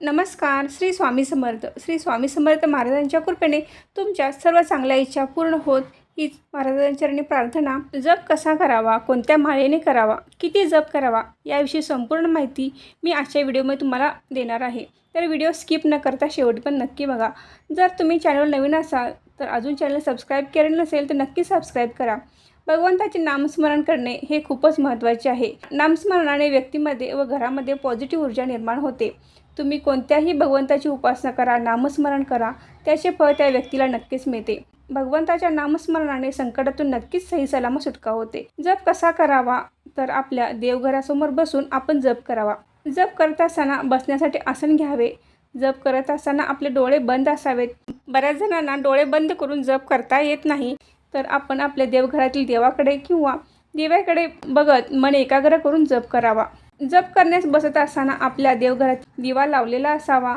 नमस्कार श्री स्वामी समर्थ. श्री स्वामी समर्थ महाराजांच्या कृपेने तुमच्या सर्व चांगल्या इच्छा पूर्ण होत. हीच महाराजांचरणी प्रार्थना. जप कसा करावा? कोणत्या माळेने करावा? किती जप करावा? याविषयी संपूर्ण माहिती मी आजच्या व्हिडिओमध्ये तुम्हाला देणार आहे. तर व्हिडिओ स्किप न करता शेवट पण नक्की बघा. जर तुम्ही चॅनल नवीन असाल तर अजून चॅनल सबस्क्राईब केले नसेल तर नक्की सबस्क्राईब करा. भगवंताचे नामस्मरण करणे हे खूपच महत्त्वाचे आहे. नामस्मरणाने व्यक्तीमध्ये व घरामध्ये पॉझिटिव्ह ऊर्जा निर्माण होते. तुम्ही कोणत्याही भगवंताची उपासना करा नामस्मरण करा त्याचे फळ त्या व्यक्तीला नक्कीच मिळते. भगवंताच्या नामस्मरणाने संकटातून नक्कीच सही सलामत सुटका होते. जप कसा करावा? तर आपल्या देवघरासमोर बसून आपण जप करावा. जप करत असताना बसण्यासाठी आसन घ्यावे. जप करत असताना आपले डोळे बंद असावेत. बऱ्याच जणांना डोळे बंद करून जप करता येत नाही. तर आपण आपल्या देवघरातील देवाकडे किंवा देव्याकडे बघत मन एकाग्र करून जप करावा. जप करण्यास बसत असताना आपल्या देवघरात दिवा लावलेला असावा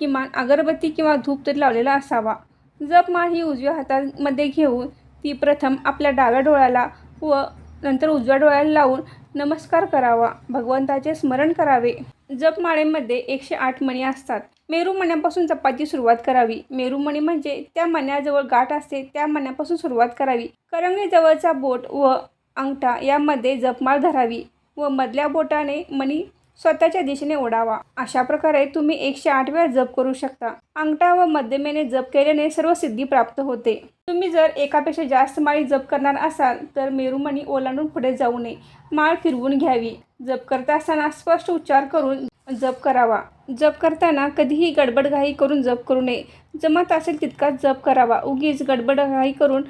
किमान अगरबत्ती किंवा धूप तरी लावलेला असावा. जपमाळ ही उजव्या हातामध्ये घेऊन ती प्रथम आपल्या डाव्या डोळ्याला व नंतर उजव्या डोळ्याला लावून नमस्कार करावा. भगवंताचे स्मरण करावे. जपमाळेमध्ये एकशे आठ मणी असतात. मेरू मण्यापासून जपाची सुरुवात करावी. मेरू मणी म्हणजे त्या मण्याजवळ गाठ असते त्या मण्यापासून सुरुवात करावी. करंगणीजवळचा बोट व अंगठा यामध्ये जपमाळ धरावी व मधल्या बोटाने मणी स्वतःच्या दिशेने ओढावा. अशा प्रकारे तुम्ही एकशे आठ वेळा जप करू शकता. अंगठा व मध्यमेने जप केल्याने सर्व सिद्धी प्राप्त होते. तुम्ही जर एकापेक्षा जास्त माळी जप करणार असाल तर मेरुमणी ओलांडून पुढे जाऊ नये. माळ फिरवून घ्यावी. जप करता असताना स्पष्ट उच्चार करून जप करावा. जप करताना कधीही गडबडघाई करून जप करू नये. जमत असेल तितकाच जप करावा. उगीच गडबडघाई करून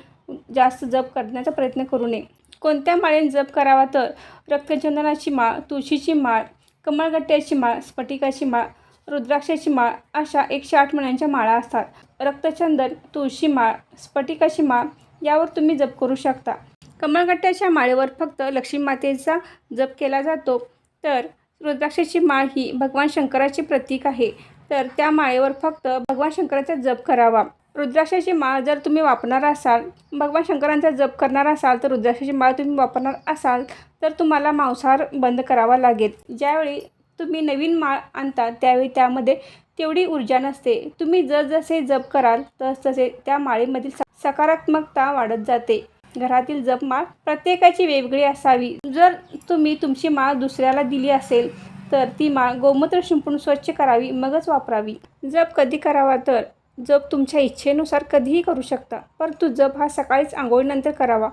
जास्त जप करण्याचा प्रयत्न करू नये. कोणत्या माळेने जप करावा तर रक्तचंदनाची माळ तुळशीची माळ कमळगट्ट्याची माळ स्फटिकाची माळ रुद्राक्षाची माळ अशा एकशे आठ मण्यांच्या माळा असतात. रक्तचंदन तुळशी माळ स्फटिकाची माळ यावर तुम्ही जप करू शकता. कमळगट्ट्याच्या माळेवर फक्त लक्ष्मी मातेचा जप केला जातो. तर रुद्राक्षाची माळ ही भगवान शंकराचे प्रतीक आहे. तर त्या माळेवर फक्त भगवान शंकराचा जप करावा. रुद्राक्षाची माळ जर तुम्ही वापरणार असाल भगवान शंकरांचा जप करणार असाल तर रुद्राक्षाची माळ तुम्ही वापरणार असाल तर तुम्हाला मांसाहार बंद करावा लागेल. ज्यावेळी तुम्ही नवीन माळ आणता त्यावेळी त्यामध्ये तेवढी ऊर्जा नसते. तुम्ही जसजसे जप कराल तसतसे त्या माळेमधील सकारात्मकता वाढत जाते. घरातील जपमाळ प्रत्येकाची वेगळी असावी. जर तुम्ही तुमची माळ दुसऱ्याला दिली असेल तर ती माळ गोमूत्र शिंपून स्वच्छ करावी मगच वापरावी. जप कधी करावा तर? जप तुमच्या इच्छेनुसार कधीही करू शकता परंतु जप हा सकाळीच आंघोळीनंतर करावा.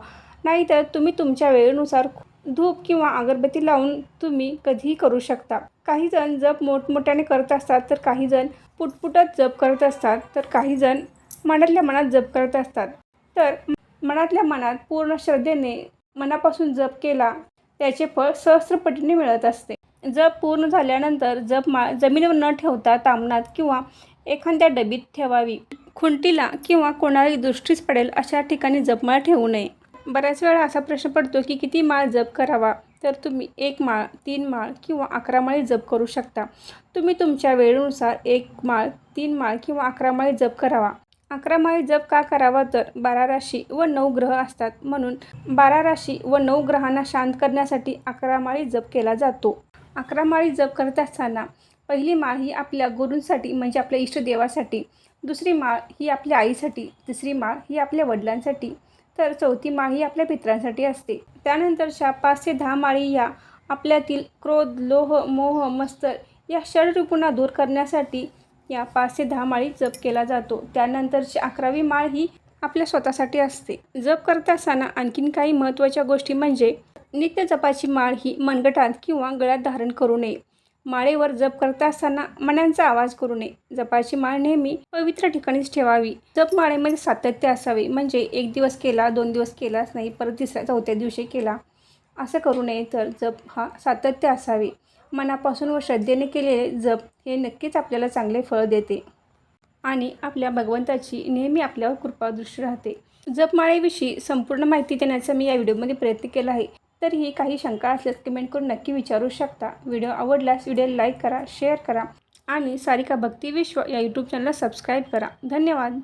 नाहीतर तुम्ही तुमच्या वेळेनुसार धूप किंवा अगरबत्ती लावून तुम्ही कधीही करू शकता. काही जण जप मोठमोठ्याने करत असतात तर काही जण पुटपुटत जप करत असतात तर काही जण मनातल्या मनात जप करत असतात. तर मनातल्या मनात पूर्ण श्रद्धेने मनापासून जप केला त्याचे फळ सहस्रपटीने मिळत असते. जप पूर्ण झाल्यानंतर जप मा जमिनीवर न ठेवता तामणात किंवा एखाद्या डबीत ठेवावी. खुंटीला किंवा कोणालाही दृष्टीच पडेल अशा ठिकाणी जपमाळ ठेवू नये. बऱ्याच वेळा असा प्रश्न पडतो की किती माळ जप करावा? तर तुम्ही एक माळ तीन माळ किंवा अकरा माळी जप करू शकता. तुम्ही तुमच्या वेळेनुसार एक माळ तीन माळ किंवा अकरा माळी जप करावा. अकरा माळी जप का करावा? तर बारा राशी व नऊ ग्रह असतात. म्हणून बारा राशी व नऊ ग्रहांना शांत करण्यासाठी अकरा माळी जप केला जातो. अकरा माळी जप करत असताना पहिली माळ ही आपल्या गुरूंसाठी म्हणजे आपल्या इष्टदेवासाठी दुसरी माळ ही आपल्या आईसाठी. तिसरी माळ ही आपल्या वडिलांसाठी. तर चौथी माळ ही आपल्या पित्रांसाठी असते. त्यानंतरच्या पाच ते दहा माळी या आपल्यातील क्रोध लोह मोह मस्तर या षडरिपुणा दूर करण्यासाठी या पाच ते दहा माळी जप केला जातो. त्यानंतरची अकरावी माळ ही आपल्या स्वतःसाठी असते. जप करत असताना आणखीन काही महत्त्वाच्या गोष्टी म्हणजे नित्य जपाची माळ ही मनगटात किंवा गळ्यात धारण करू नये. माळेवर जप करत असताना मण्यांचा आवाज करू नये. जपाची माळ नेहमी पवित्र ठिकाणीच ठेवावी. जप माळेमध्ये सातत्य असावे. म्हणजे एक दिवस केला दोन दिवस केलाच नाही परत तिसऱ्या चौथ्या दिवशी केला असं करू नये. तर जप हा सातत्य असावे. मनापासून व श्रद्धेने केलेले जप हे नक्कीच आपल्याला चांगले फळ देते. आणि आपल्या भगवंताची नेहमी आपल्यावर कृपादृष्टी राहते. जपमाळेविषयी संपूर्ण माहिती देण्याचा मी या व्हिडिओमध्ये प्रयत्न केला आहे. तरीही काही शंका असल्यास कमेंट करून नक्की विचारू शकता. व्हिडिओ आवडल्यास व्हिडिओला लाईक करा शेअर करा आणि सारिका भक्ती विश्व या यूट्यूब चॅनलला सबस्क्राईब करा. धन्यवाद.